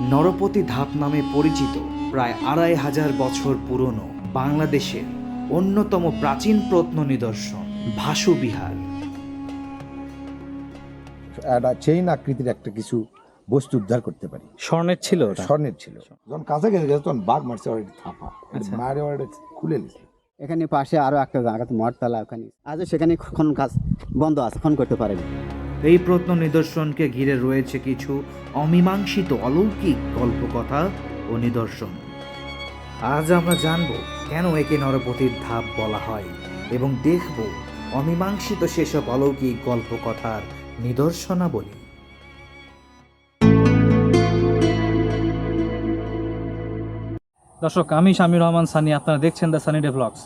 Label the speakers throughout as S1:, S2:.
S1: নরপতি ধাপ নামে পরিচিত প্রায় আড়াই হাজার বছর পুরনো বাংলাদেশের অন্যতম প্রাচীন প্রত্ন নিদর্শন ভাসু বিহার।
S2: একটা চেইন আকৃতির একটা কিছু বস্তু উদ্ধার করতে পারি।
S3: স্বর্ণের ছিল
S2: স্বর্ণের ছিল। যখন কাছে গেছে গেছে তখন বাঘ মারছে অলরেডি থাপা।
S3: আচ্ছা।
S2: মারে অলরেডি খুলে নিছে।
S4: এখানে পাশে আরও একটা জায়গা মঠতলা ওখানে। আজও সেখানে খনন কাজ বন্ধ আছে খনন করতে পারেনি।
S1: এই প্রত্ন নিদর্শনকে ঘিরে রয়েছে কিছু অমীমাংসিত অলৌকিক গল্পকথা ও নিদর্শন। আজ আমরা জানব কেন একে নরপতির ধাপ বলা হয় এবং দেখব অমীমাংসিত সেসব অলৌকিক গল্পকথার নিদর্শনাবলী।
S3: দর্শক, আমি শামির রহমান সানি, আপনারা দেখছেন দ্য সানি ডে ভ্লগস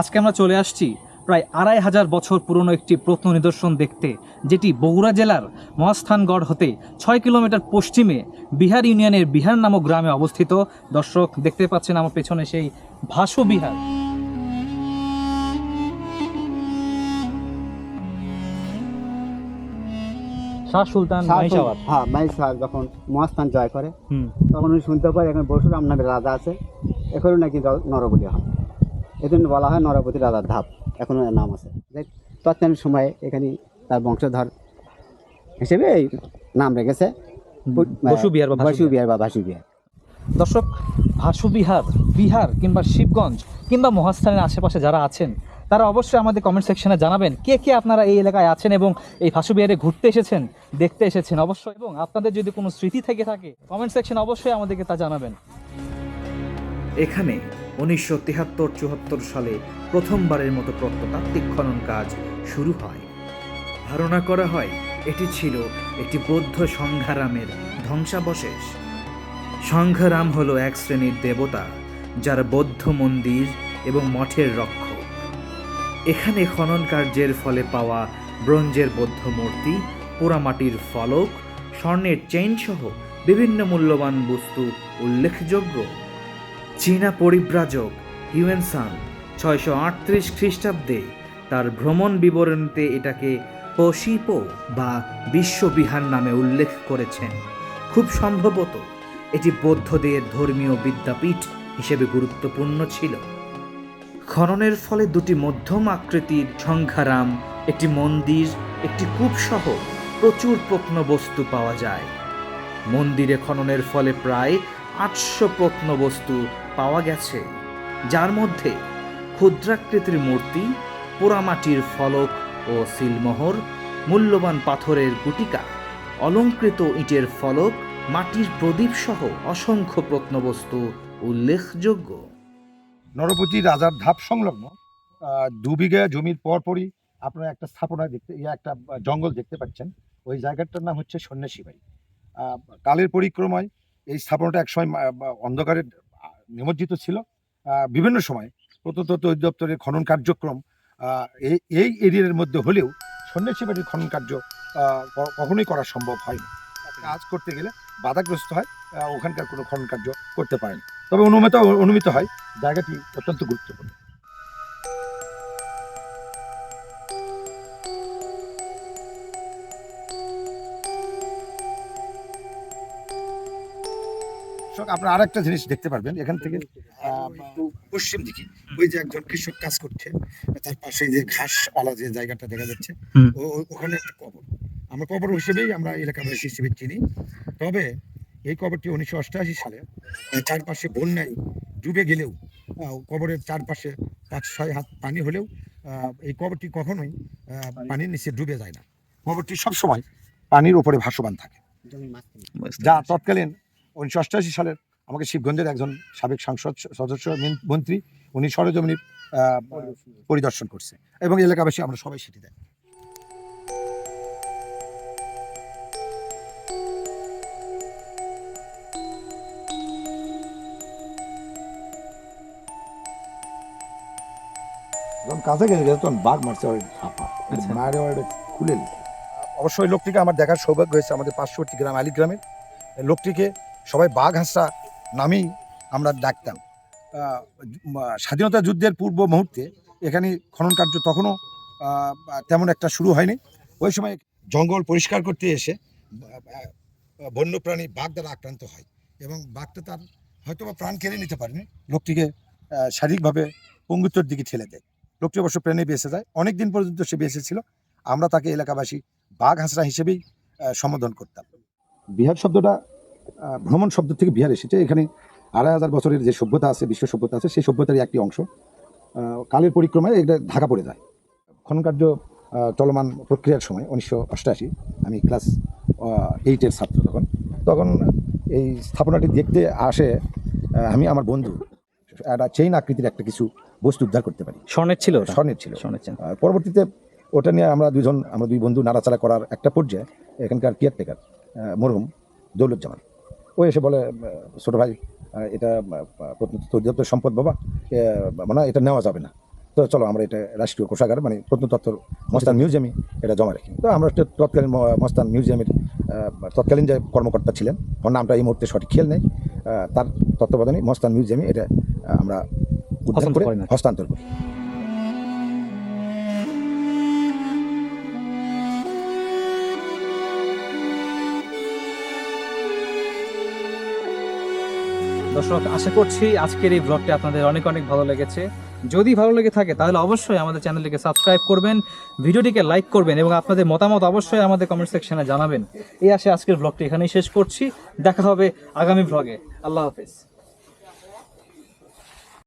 S3: আজকে আমরা চলে আসছি প্রায় আড়াই হাজার বছর পুরনো একটি প্রত্ন নিদর্শন দেখতে যেটি বগুড়া জেলার মহাস্থানগড় হতে ছয় কিলোমিটার পশ্চিমে বিহার ইউনিয়নের বিহার নামক গ্রামে অবস্থিত। দর্শক দেখতে পাচ্ছেন আমার পেছনে সেই ভাসু বিহার। শাহ সুলতান
S4: হ্যাঁ যখন মহাস্থান জয় করে
S3: হুম।
S4: তখন উনি শুনতে পারে এখানে বরশুরাম নামের রাজা আছে এখনও নাকি নরবলি হয়। এই জন্য বলা হয় নরপতি রাজার ধাপ এখনও এর নাম আছে। তৎকালীন সময়ে এখানে তার বংশধর হিসেবে এই নাম রেখেছে।
S3: বসু বিহার বা ভাসু
S4: বিহার বা ভাসু বিহার।
S3: দর্শক ভাসু বিহার বিহার কিংবা শিবগঞ্জ কিংবা মহাস্থানের আশেপাশে যারা আছেন তারা অবশ্যই আমাদের কমেন্ট সেকশনে জানাবেন কে কে আপনারা এই এলাকায় আছেন এবং এই ভাসু বিহারে ঘুরতে এসেছেন দেখতে এসেছেন অবশ্যই। এবং আপনাদের যদি কোনো স্মৃতি থেকে থাকে কমেন্ট সেকশন অবশ্যই আমাদেরকে তা জানাবেন।
S1: এখানে উনিশশো তেহাত্তর সালে প্রথমবারের মতো প্রত্নতাত্ত্বিক খনন কাজ শুরু হয়। ধারণা করা হয়, এটি ছিল একটি বৌদ্ধ সংঘারামের ধ্বংসাবশেষ। সংঘারাম হলো এক শ্রেণির দেবতা, যার বৌদ্ধ মন্দির এবং মঠের রক্ষক। এখানে খনন কার্যের ফলে পাওয়া ব্রোঞ্জের বৌদ্ধ মূর্তি, পোড়ামাটির ফলক, স্বর্ণের চেইন সহ বিভিন্ন মূল্যবান বস্তু উল্লেখযোগ্য। চীনা পরিব্রাজক হিউয়েনসাং ছয়শো আটত্রিশ খ্রিস্টাব্দে তার ভ্রমণ বিবরণীতে এটাকে পশিপো বা বিশ্ববিহার নামে উল্লেখ করেছেন। খুব সম্ভবত এটি বৌদ্ধদের ধর্মীয় বিদ্যাপীঠ হিসেবে গুরুত্বপূর্ণ ছিল। খননের ফলে দুটি মধ্যম আকৃতির সংখ্যারাম একটি মন্দির, একটি কূপসহ প্রচুর প্রত্নবস্তু পাওয়া যায়। মন্দিরে খননের ফলে প্রায় আটশো প্রত্নবস্তু পাওয়া গেছে, যার মধ্যে ক্ষুদ্রাকৃতির মূর্তি, পোড়ামাটির ফলক ও সিলমোহর, মূল্যবান পাথরের গুটিকা, অলঙ্কৃত ইটের ফলক, মাটির প্রদীপ সহ অসংখ্য প্রত্নবস্তু উল্লেখযোগ্য।
S2: নরপতি রাজার ধাপ সংলগ্ন দু বিঘা জমির পরপরই আপনারা একটা স্থাপনা দেখতে, ইয়া একটা জঙ্গল দেখতে পাচ্ছেন। ওই জায়গাটার নাম হচ্ছে সন্ন্যাসী বাড়ি কালের পরিক্রমায় স্থাপনাটা একসময় মা- বা- অন্ধকারে নিমজ্জিত ছিল। বিভিন্ন সময় প্রত্নতত্ত্ব অধিদপ্তরের খনন কার্যক্রম এই এই এরিয়ার মধ্যে হলেও সন্ন্যাসী বাড়ির খনন কার্য কখনোই করা সম্ভব হয়নি কাজ করতে গেলে বাধাগ্রস্ত হয় ওখানকার কোনো খনন কার্য করতে পারেনি তবে অনুমিত অনুমিত হয়, জায়গাটি অত্যন্ত গুরুত্বপূর্ণ। দর্শক, আপনারা আরেকটা জিনিস দেখতে পারবেন এখান থেকে পশ্চিম দিকে ওই যে একজন কৃষক কাজ করছে তার পাশে যে ঘাস আলা যে জায়গাটা দেখা যাচ্ছে ওখানে একটা কবর। আমরা কবর হিসেবেই আমরা এলাকাবাসী হিসেবে চিনি। তবে এই কবরটি উনিশশো অষ্টআশি সালে চারপাশে বন্যায় ডুবে গেলেও কবরের চারপাশে পাঁচ ছয় হাত পানি হলেও এই কবরটি কখনোই পানির নিচে ডুবে যায় না। কবরটি সবসময় পানির উপরে ভাসমান থাকে। যা তৎকালীন উনিশশো অষ্টআশি সালের আমাকে শিবগঞ্জের একজন সাবেক সাংসদ সদস্য মন্ত্রী উনি সরজমিনী পরিদর্শন করছে এবং এলাকাবাসী আমরা সবাই সেটি দেয় যখন কাছে গেছে তখন বাঘ মারছে ছাপা
S3: আচ্ছা।
S2: মারে খুলে অবশ্যই লোকটিকে আমার দেখার সৌভাগ্য হয়েছে আমাদের পার্শ্ববর্তী গ্রাম আলী গ্রামের লোকটিকে সবাই বাঘ হাসা নামেই আমরা ডাকতাম। স্বাধীনতা যুদ্ধের পূর্ব মুহূর্তে এখানে খনন কার্য তখনও তেমন একটা শুরু হয়নি। ওই সময় জঙ্গল পরিষ্কার করতে এসে বন্যপ্রাণী বাঘ দ্বারা আক্রান্ত হয় এবং বাঘটা তার হয়তো বা প্রাণ কেড়ে নিতে পারেনি। লোকটিকে শারীরিকভাবে পঙ্গুত্বর দিকে ঠেলে দেয়। লোকটি অবশ্য প্রাণে বেঁচে যায়। অনেক দিন পর্যন্ত সে বেঁচে ছিল। আমরা তাকে এলাকাবাসী বাঘ হাঁসরা হিসেবেই সম্বোধন করতাম। বিহার শব্দটা ভ্রমণ শব্দ থেকে বিহার এসেছে। এখানে আড়াই হাজার বছরের যে সভ্যতা আছে বিশ্ব সভ্যতা আছে সেই সভ্যতারই একটি অংশ। কালের পরিক্রমায় এটা ঢাকা পড়ে যায়। খনন কার্য চলমান প্রক্রিয়ার সময় উনিশশো অষ্টাশি আমি ক্লাস এইটের ছাত্র তখন। তখন এই স্থাপনাটি দেখতে আসে আমি আমার বন্ধু একটা চেইন আকৃতির একটা কিছু বস্তু উদ্ধার করতে পারি।
S3: স্বর্ণের ছিল
S2: স্বর্ণের ছিল।
S3: স্বর্ণের
S2: পরবর্তীতে ওটা নিয়ে আমরা দুজন আমরা দুই বন্ধু নাড়াচাড়া করার একটা পর্যায়ে এখানকার কেয়ারটেকার মরহুম দৌলতজামান। ও এসে বলে ছোটো ভাই এটা প্রত্নতত্ত্ব অধিদপ্তর সম্পদ বাবা মানে এটা নেওয়া যাবে না। তো চলো আমরা এটা রাষ্ট্রীয় কোষাগার মানে প্রত্নতত্ত্বর মস্তান মিউজিয়ামে এটা জমা রাখি। তো আমরা একটা তৎকালীন মস্তান মিউজিয়ামের তৎকালীন যে কর্মকর্তা ছিলেন ওর নামটা এই মুহূর্তে সঠিক খেয়াল নেই তার তত্ত্বাবধানে মস্তান মিউজিয়ামে এটা আমরা উদ্ধার করে। হস্তান্তর করি।
S3: দর্শক, আশা করছি আজকের এই ব্লগটি আপনাদের অনেক অনেক ভালো লেগেছে। যদি ভালো লেগে থাকে, তাহলে অবশ্যই আমাদের চ্যানেলটিকে সাবস্ক্রাইব করবেন, ভিডিওটিকে লাইক করবেন, এবং আপনাদের মতামত অবশ্যই আমাদের কমেন্ট সেকশনে জানাবেন। এই আসে আজকের ব্লগটি এখানেই শেষ করছি। দেখা হবে আগামী ব্লগে আল্লাহ হাফেজ।